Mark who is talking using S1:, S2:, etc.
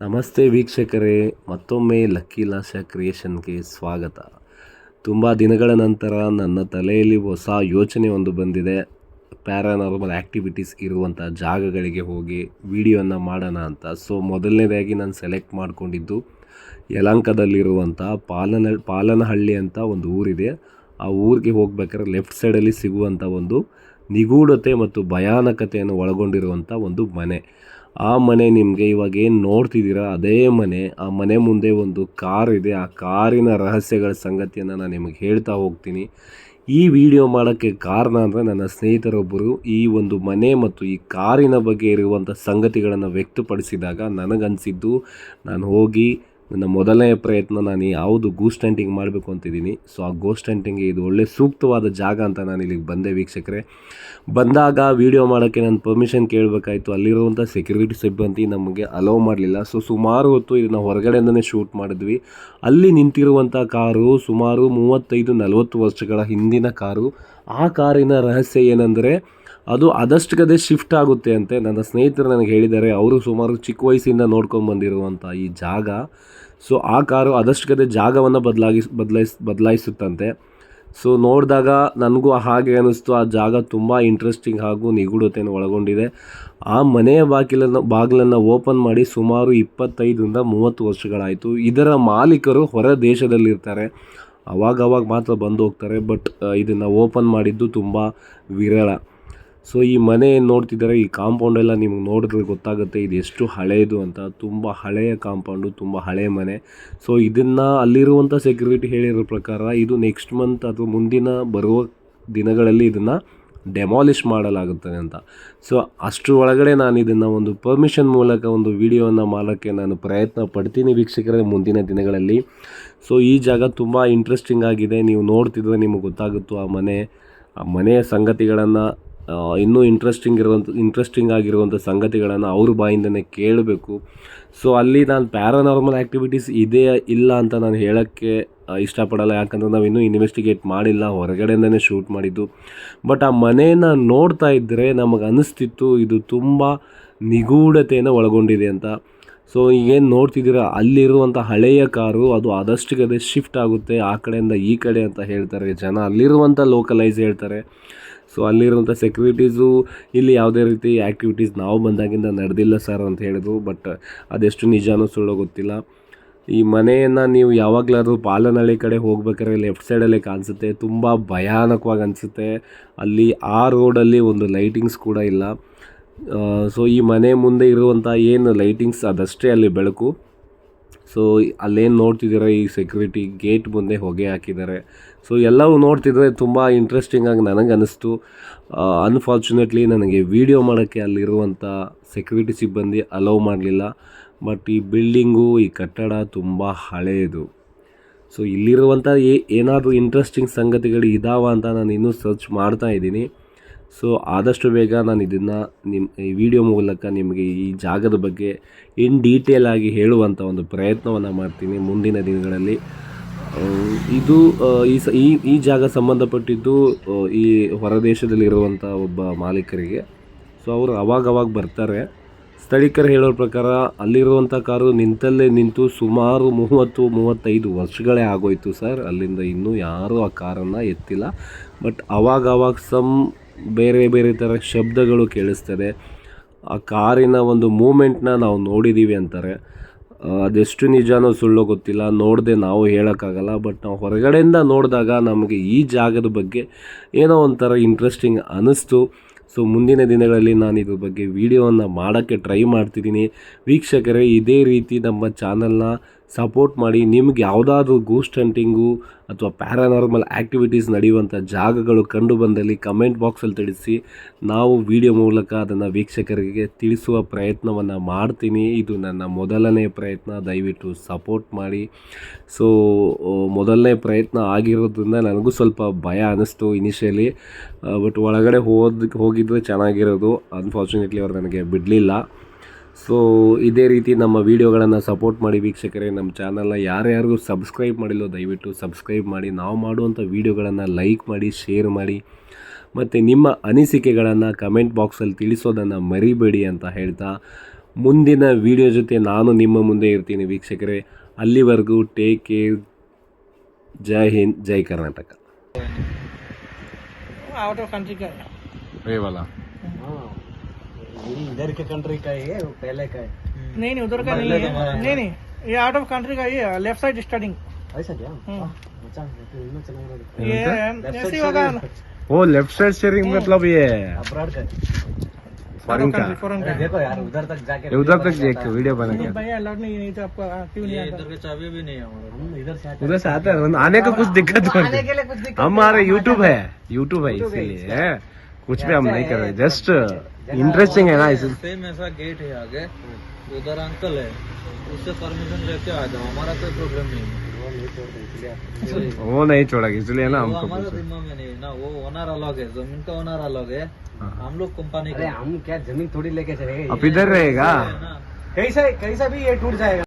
S1: ನಮಸ್ತೆ ವೀಕ್ಷಕರೇ, ಮತ್ತೊಮ್ಮೆ ಲಕ್ಕಿ ಲಾಶ ಕ್ರಿಯೇಷನ್ಗೆ ಸ್ವಾಗತ. ತುಂಬ ದಿನಗಳ ನಂತರ ನನ್ನ ತಲೆಯಲ್ಲಿ ಹೊಸ ಯೋಚನೆ ಒಂದು ಬಂದಿದೆ. ಪ್ಯಾರಾನಾರ್ಮಲ್ ಆ್ಯಕ್ಟಿವಿಟೀಸ್ ಇರುವಂಥ ಜಾಗಗಳಿಗೆ ಹೋಗಿ ವಿಡಿಯೋನ ಮಾಡೋಣ ಅಂತ. ಸೊ ಮೊದಲನೇದಾಗಿ ನಾನು ಸೆಲೆಕ್ಟ್ ಮಾಡಿಕೊಂಡಿದ್ದು ಯಲಂಕದಲ್ಲಿರುವಂಥ ಪಾಲನ, ಪಾಲನಹಳ್ಳಿ ಅಂತ ಒಂದು ಊರಿದೆ. ಆ ಊರಿಗೆ ಹೋಗ್ಬೇಕಾದ್ರೆ ಲೆಫ್ಟ್ ಸೈಡಲ್ಲಿ ಸಿಗುವಂಥ ಒಂದು ನಿಗೂಢತೆ ಮತ್ತು ಭಯಾನಕತೆಯನ್ನು ಒಳಗೊಂಡಿರುವಂಥ ಒಂದು ಮನೆ. ಆ ಮನೆ ನಿಮಗೆ ಇವಾಗ ಏನು ನೋಡ್ತಿದ್ದೀರಾ? ಅದೇ ಮನೆ. ಆ ಮನೆ ಮುಂದೆ ಒಂದು ಕಾರ್ ಇದೆ. ಆ ಕಾರಿನ ರಹಸ್ಯಗಳ ಸಂಗತಿಯನ್ನು ನಾನು ನಿಮಗೆ ಹೇಳ್ತಾ ಹೋಗ್ತೀನಿ. ಈ ವಿಡಿಯೋ ಮಾಡೋಕ್ಕೆ ಕಾರಣ ಅಂದರೆ ನನ್ನ ಸ್ನೇಹಿತರೊಬ್ಬರು ಈ ಒಂದು ಮನೆ ಮತ್ತು ಈ ಕಾರಿನ ಬಗ್ಗೆ ಇರುವಂಥ ಸಂಗತಿಗಳನ್ನು ವ್ಯಕ್ತಪಡಿಸಿದಾಗ ನನಗನ್ಸಿದ್ದು, ನಾನು ಹೋಗಿ ನನ್ನ ಮೊದಲನೇ ಪ್ರಯತ್ನ ನಾನು ಯಾವುದು ಗೂಸ್ಟ್ ಹಂಟಿಂಗ್ ಮಾಡಬೇಕು ಅಂತಿದ್ದೀನಿ. ಸೊ ಆ ಗೋಸ್ಟ್ ಹಂಟಿಂಗ್ ಇದು ಒಳ್ಳೆ ಸೂಕ್ತವಾದ ಜಾಗ ಅಂತ ನಾನು ಇಲ್ಲಿಗೆ ಬಂದೆ ವೀಕ್ಷಕರೇ. ಬಂದಾಗ ವೀಡಿಯೋ ಮಾಡೋಕ್ಕೆ ನಾನು ಪರ್ಮಿಷನ್ ಕೇಳಬೇಕಾಯಿತು. ಅಲ್ಲಿರುವಂಥ ಸೆಕ್ಯೂರಿಟಿ ಸಿಬ್ಬಂದಿ ನಮಗೆ ಅಲೋ ಮಾಡಲಿಲ್ಲ. ಸೊ ಸುಮಾರು ಹೊತ್ತು ಇದನ್ನು ಹೊರಗಡೆಯಿಂದನೇ ಶೂಟ್ ಮಾಡಿದ್ವಿ. ಅಲ್ಲಿ ನಿಂತಿರುವಂಥ ಕಾರು ಸುಮಾರು ಮೂವತ್ತೈದು ನಲವತ್ತು ವರ್ಷಗಳ ಹಿಂದಿನ ಕಾರು. ಆ ಕಾರಿನ ರಹಸ್ಯ ಏನಂದರೆ ಅದು ಅದಷ್ಟಕ್ಕದೇ ಶಿಫ್ಟ್ ಆಗುತ್ತೆ ಅಂತೆ. ನನ್ನ ಸ್ನೇಹಿತರು ನನಗೆ ಹೇಳಿದ್ದಾರೆ, ಅವರು ಸುಮಾರು ಚಿಕ್ಕ ವಯಸ್ಸಿಂದ ನೋಡ್ಕೊಂಡು ಬಂದಿರುವಂಥ ಈ ಜಾಗ. ಸೊ ಆ ಕಾರು ಅದಷ್ಟಕ್ಕದೇ ಜಾಗವನ್ನು ಬದಲಾಗಿಸ್ ಬದಲಾಯಿಸ್, ಬದಲಾಯಿಸುತ್ತಂತೆ. ಸೊ ನೋಡಿದಾಗ ನನಗೂ ಹಾಗೆ ಅನ್ನಿಸ್ತು ಆ ಜಾಗ ತುಂಬ ಇಂಟ್ರೆಸ್ಟಿಂಗ್ ಹಾಗೂ ನಿಗೂಢತೆಯನ್ನು ಒಳಗೊಂಡಿದೆ. ಆ ಮನೆಯ ಬಾಗಿಲನ್ನು ಬಾಗಿಲನ್ನು ಓಪನ್ ಮಾಡಿ ಸುಮಾರು ಇಪ್ಪತ್ತೈದರಿಂದ ಮೂವತ್ತು ವರ್ಷಗಳಾಯಿತು. ಇದರ ಮಾಲೀಕರು ಹೊರ ದೇಶದಲ್ಲಿರ್ತಾರೆ. ಅವಾಗವಾಗ ಮಾತ್ರ ಬಂದು ಹೋಗ್ತಾರೆ. ಬಟ್ ಇದನ್ನು ಓಪನ್ ಮಾಡಿದ್ದು ತುಂಬ ವಿರಳ. ಸೊ ಈ ಮನೆ ಏನು ನೋಡ್ತಿದ್ದಾರೆ ಈ ಕಾಂಪೌಂಡ್ ಎಲ್ಲ ನಿಮ್ಗೆ ನೋಡಿದ್ರೆ ಗೊತ್ತಾಗುತ್ತೆ, ಇದು ಎಷ್ಟು ಹಳೆಯದು ಅಂತ. ತುಂಬ ಹಳೆಯ ಕಾಂಪೌಂಡು ತುಂಬ ಹಳೆಯ ಮನೆ. ಸೊ ಇದನ್ನು ಅಲ್ಲಿರುವಂಥ ಸೆಕ್ಯೂರಿಟಿ ಹೇಳಿರೋ ಪ್ರಕಾರ, ಇದು ನೆಕ್ಸ್ಟ್ ಮಂತ್ ಅಥವಾ ಮುಂದಿನ ಬರುವ ದಿನಗಳಲ್ಲಿ ಇದನ್ನು ಡೆಮಾಲಿಷ್ ಮಾಡಲಾಗುತ್ತದೆ ಅಂತ. ಸೊ ಅಷ್ಟರ ಒಳಗಡೆ ನಾನು ಇದನ್ನು ಒಂದು ಪರ್ಮಿಷನ್ ಮೂಲಕ ಒಂದು ವಿಡಿಯೋವನ್ನು ಮಾಡೋಕ್ಕೆ ನಾನು ಪ್ರಯತ್ನ ಪಡ್ತೀನಿ ವೀಕ್ಷಕರೇ ಮುಂದಿನ ದಿನಗಳಲ್ಲಿ. ಸೊ ಈ ಜಾಗ ತುಂಬ ಇಂಟ್ರೆಸ್ಟಿಂಗ್ ಆಗಿದೆ. ನೀವು ನೋಡ್ತಿದ್ರೆ ನಿಮಗೆ ಗೊತ್ತಾಗುತ್ತೋ ಆ ಮನೆ, ಆ ಮನೆಯ ಸಂಗತಿಗಳನ್ನು ಇನ್ನೂ ಇಂಟ್ರೆಸ್ಟಿಂಗ್ ಇರುವಂಥ ಇಂಟ್ರೆಸ್ಟಿಂಗ್ ಆಗಿರುವಂಥ ಸಂಗತಿಗಳನ್ನು ಅವ್ರ ಬಾಯಿಂದನೇ ಕೇಳಬೇಕು. ಸೊ ಅಲ್ಲಿ ನಾನು ಪ್ಯಾರಾನಾರ್ಮಲ್ ಆ್ಯಕ್ಟಿವಿಟೀಸ್ ಇದೆ, ಇಲ್ಲ ಅಂತ ನಾನು ಹೇಳೋಕ್ಕೆ ಇಷ್ಟಪಡಲ್ಲ. ಯಾಕಂದರೆ ನಾವು ಇನ್ನೂ ಇನ್ವೆಸ್ಟಿಗೇಟ್ ಮಾಡಿಲ್ಲ, ಹೊರಗಡೆಯಿಂದನೇ ಶೂಟ್ ಮಾಡಿದ್ದು. ಬಟ್ ಆ ಮನೆಯನ್ನು ನೋಡ್ತಾ ಇದ್ದರೆ ನಮಗೆ ಅನ್ನಿಸ್ತಿತ್ತು ಇದು ತುಂಬ ನಿಗೂಢತೆಯನ್ನು ಒಳಗೊಂಡಿದೆ ಅಂತ. ಸೊ ಈಗೇನು ನೋಡ್ತಿದ್ದೀರಾ? ಅಲ್ಲಿರುವಂಥ ಹಳೆಯ ಕಾರು ಅದು ಆದಷ್ಟಿಗೆ ಅದೇ ಶಿಫ್ಟ್ ಆಗುತ್ತೆ. ಆ ಕಡೆಯಿಂದ ಈ ಕಡೆ ಅಂತ ಹೇಳ್ತಾರೆ. ಜನ ಅಲ್ಲಿರುವಂಥ ಲೋಕಲೈಸ್ ಹೇಳ್ತಾರೆ. ಸೊ ಅಲ್ಲಿರುವಂಥ ಸೆಕ್ಯೂರಿಟೀಸು ಇಲ್ಲಿ ಯಾವುದೇ ರೀತಿ ಆ್ಯಕ್ಟಿವಿಟೀಸ್ ನಾವು ಬಂದಾಗಿಂದ ನಡೆದಿಲ್ಲ ಸರ್ ಅಂತ ಹೇಳಿದ್ರು. ಬಟ್ ಅದೆಷ್ಟು ನಿಜಾನೂ ಸುಳ್ಳೋ ಗೊತ್ತಿಲ್ಲ. ಈ ಮನೆಯನ್ನು ನೀವು ಯಾವಾಗಲಾದರೂ ಪಾಲನಹಳ್ಳಿ ಕಡೆ ಹೋಗ್ಬೇಕಾದ್ರೆ ಲೆಫ್ಟ್ ಸೈಡಲ್ಲೇ ಕಾಣಿಸುತ್ತೆ. ತುಂಬ ಭಯಾನಕವಾಗಿ ಅನಿಸುತ್ತೆ. ಅಲ್ಲಿ ಆ ರೋಡಲ್ಲಿ ಒಂದು ಲೈಟಿಂಗ್ಸ್ ಕೂಡ ಇಲ್ಲ. ಸೊ ಈ ಮನೆ ಮುಂದೆ ಇರುವಂಥ ಏನು ಲೈಟಿಂಗ್ಸ್ ಅದಷ್ಟೇ ಅಲ್ಲಿ ಬೆಳಕು. ಸೊ ಅಲ್ಲೇನು ನೋಡ್ತಿದ್ದೀರ, ಈ ಸೆಕ್ಯೂರಿಟಿ ಗೇಟ್ ಮುಂದೆ ಹೊಗೆ ಹಾಕಿದ್ದಾರೆ. ಸೊ ಎಲ್ಲವೂ ನೋಡ್ತಿದ್ರೆ ತುಂಬ ಇಂಟ್ರೆಸ್ಟಿಂಗಾಗಿ ನನಗೆ ಅನ್ನಿಸ್ತು ಅನ್ಫಾರ್ಚುನೇಟ್ಲಿ ನನಗೆ ವೀಡಿಯೋ ಮಾಡೋಕ್ಕೆ ಅಲ್ಲಿರುವಂಥ ಸೆಕ್ಯೂರಿಟಿ ಸಿಬ್ಬಂದಿ ಅಲೌ ಮಾಡಲಿಲ್ಲ. ಬಟ್ ಈ ಬಿಲ್ಡಿಂಗು ಈ ಕಟ್ಟಡ ತುಂಬ ಹಳೆಯದು ಸೊ ಇಲ್ಲಿರುವಂಥ ಏನಾದರೂ ಇಂಟ್ರೆಸ್ಟಿಂಗ್ ಸಂಗತಿಗಳು ಇದಾವ ಅಂತ ನಾನು ಇನ್ನೂ ಸರ್ಚ್ ಮಾಡ್ತಾ ಇದ್ದೀನಿ. ಸೊ ಆದಷ್ಟು ಬೇಗ ನಾನು ಇದನ್ನು ನಿಮ್ಮ ಈ ವಿಡಿಯೋ ಮೂಲಕ ನಿಮಗೆ ಈ ಜಾಗದ ಬಗ್ಗೆ ಇನ್ ಡೀಟೇಲ್ ಆಗಿ ಹೇಳುವಂಥ ಒಂದು ಪ್ರಯತ್ನವನ್ನು ಮಾಡ್ತೀನಿ ಮುಂದಿನ ದಿನಗಳಲ್ಲಿ. ಇದು ಈ ಸ, ಈ ಈ ಜಾಗ ಸಂಬಂಧಪಟ್ಟಿದ್ದು ಈ ಹೊರದೇಶದಲ್ಲಿರುವಂಥ ಒಬ್ಬ ಮಾಲೀಕರಿಗೆ. ಸೊ ಅವರು ಅವಾಗವಾಗ ಬರ್ತಾರೆ. ಸ್ಥಳೀಕರು ಹೇಳೋ ಪ್ರಕಾರ ಅಲ್ಲಿರುವಂಥ ಕಾರು ನಿಂತಲ್ಲೇ ನಿಂತು ಸುಮಾರು ಮೂವತ್ತು, ಮೂವತ್ತೈದು ವರ್ಷಗಳೇ ಆಗೋಯ್ತು ಸರ್. ಅಲ್ಲಿಂದ ಇನ್ನೂ ಯಾರೂ ಆ ಕಾರನ್ನು ಎತ್ತಿಲ್ಲ. ಬಟ್ ಅವಾಗವಾಗ ಅವಾಗ ಸಮ್ ಬೇರೆ ಬೇರೆ ಥರ ಶಬ್ದಗಳು ಕೇಳಿಸ್ತದೆ. ಆ ಕಾರಿನ ಒಂದು ಮೂಮೆಂಟ್ನ ನಾವು ನೋಡಿದ್ದೀವಿ ಅಂತಾರೆ. ಅದೆಷ್ಟು ನಿಜಾನೋ ಸುಳ್ಳೋ ಗೊತ್ತಿಲ್ಲ. ನೋಡದೆ ನಾವು ಹೇಳೋಕ್ಕಾಗಲ್ಲ. ಬಟ್ ನಾವು ಹೊರಗಡೆಯಿಂದ ನೋಡಿದಾಗ ನಮಗೆ ಈ ಜಾಗದ ಬಗ್ಗೆ ಏನೋ ಒಂಥರ ಇಂಟ್ರೆಸ್ಟಿಂಗ್ ಅನ್ನಿಸ್ತು. ಸೊ ಮುಂದಿನ ದಿನಗಳಲ್ಲಿ ನಾನು ಇದ್ರ ಬಗ್ಗೆ ವೀಡಿಯೋವನ್ನು ಮಾಡೋಕ್ಕೆ ಟ್ರೈ ಮಾಡ್ತಿದ್ದೀನಿ. ವೀಕ್ಷಕರೇ, ಇದೇ ರೀತಿ ನಮ್ಮ ಚಾನಲ್ನ ಸಪೋರ್ಟ್ ಮಾಡಿ ನಿಮ್ಗೆ ಯಾವುದಾದ್ರೂ ಗೂಸ್ಟ್ ಹಂಟಿಂಗು ಅಥವಾ ಪ್ಯಾರಾನಾರ್ಮಲ್ ಆ್ಯಕ್ಟಿವಿಟೀಸ್ ನಡೆಯುವಂಥ ಜಾಗಗಳು ಕಂಡು ಬಂದಲ್ಲಿ ಕಮೆಂಟ್ ಬಾಕ್ಸಲ್ಲಿ ತಿಳಿಸಿ. ನಾವು ವಿಡಿಯೋ ಮೂಲಕ ಅದನ್ನು ವೀಕ್ಷಕರಿಗೆ ತಿಳಿಸುವ ಪ್ರಯತ್ನವನ್ನು ಮಾಡ್ತೀನಿ. ಇದು ನನ್ನ ಮೊದಲನೇ ಪ್ರಯತ್ನ. ದಯವಿಟ್ಟು ಸಪೋರ್ಟ್ ಮಾಡಿ. ಸೊ ಮೊದಲನೇ ಪ್ರಯತ್ನ ಆಗಿರೋದ್ರಿಂದ ನನಗೂ ಸ್ವಲ್ಪ ಭಯ ಅನ್ನಿಸ್ತು ಇನಿಷಿಯಲಿ ಬಟ್ ಒಳಗಡೆ ಹೋದ, ಹೋಗಿದ್ರೆ ಚೆನ್ನಾಗಿರೋದು. ಅನ್ಫಾರ್ಚುನೇಟ್ಲಿ ಅವ್ರು ನನಗೆ ಬಿಡಲಿಲ್ಲ. ಸೊ ಇದೇ ರೀತಿ ನಮ್ಮ ವೀಡಿಯೋಗಳನ್ನು ಸಪೋರ್ಟ್ ಮಾಡಿ ವೀಕ್ಷಕರೇ ನಮ್ಮ ಚಾನಲ್ನ ಯಾರ್ಯಾರಿಗೂ ಸಬ್ಸ್ಕ್ರೈಬ್ ಮಾಡಿಲ್ಲೋ ದಯವಿಟ್ಟು ಸಬ್ಸ್ಕ್ರೈಬ್ ಮಾಡಿ ನಾವು ಮಾಡುವಂಥ ವೀಡಿಯೋಗಳನ್ನು ಲೈಕ್ ಮಾಡಿ ಶೇರ್ ಮಾಡಿ ಮತ್ತು ನಿಮ್ಮ ಅನಿಸಿಕೆಗಳನ್ನು ಕಮೆಂಟ್ ಬಾಕ್ಸಲ್ಲಿ ತಿಳಿಸೋದನ್ನು ಮರಿಬೇಡಿ ಅಂತ ಹೇಳ್ತಾ ಮುಂದಿನ ವೀಡಿಯೋ ಜೊತೆ ನಾನು ನಿಮ್ಮ ಮುಂದೆ ಇರ್ತೀನಿ ವೀಕ್ಷಕರೇ. ಅಲ್ಲಿವರೆಗೂ ಟೇಕ್ ಕೇರ್ ಜೈ ಹಿಂದ್ ಜೈ ಕರ್ನಾಟಕ.
S2: ರೇವಲ
S3: इधर के कंट्री का है पहले का है। हम्म।
S2: नहीं नहीं उधर का नहीं है। नहीं नहीं ये आउट ऑफ़ कंट्री का ही है लेफ़्ट साइड स्टार्टिंग
S3: ऐसा क्या?
S2: हम्म।
S3: हाँ, तो
S2: ये ऐसे होगा
S4: वो लेफ़्ट साइड स्टीयरिंग मतलब ये
S3: अब्रॉड का देखो यार उधर तक जाके
S4: उधर तक देख वीडियो बना के।
S2: भैया नहीं तो नहीं तो आपका क्यों आता।
S3: इधर के चाबी भी नहीं है
S4: उधर से आते हैं आने का कुछ दिक्कत हमारे यूट्यूब है यूट्यूब है इसीलिए कुछ भी हम नहीं कर रहे जस्ट इंटरेस्टिंग है। ना इसे
S5: सेम ऐसा गेट है आगे। उधर अंकल है उससे परमिशन लेके आ जाओ हमारा कोई प्रॉब्लम नहीं है।
S4: वो नहीं छोड़ा इसलिए ना हमको
S5: हमारा। जिम्मा में नहीं है ना वो ओनर अलग है ज़मीन का ओनर अलग है।
S4: हाँ।
S5: हम लोग कंपनी
S3: हम क्या ज़मीन थोड़ी लेके चलेंगे
S4: अब इधर रहेगा।
S3: कैसा कैसा भी ये टूट जाएगा।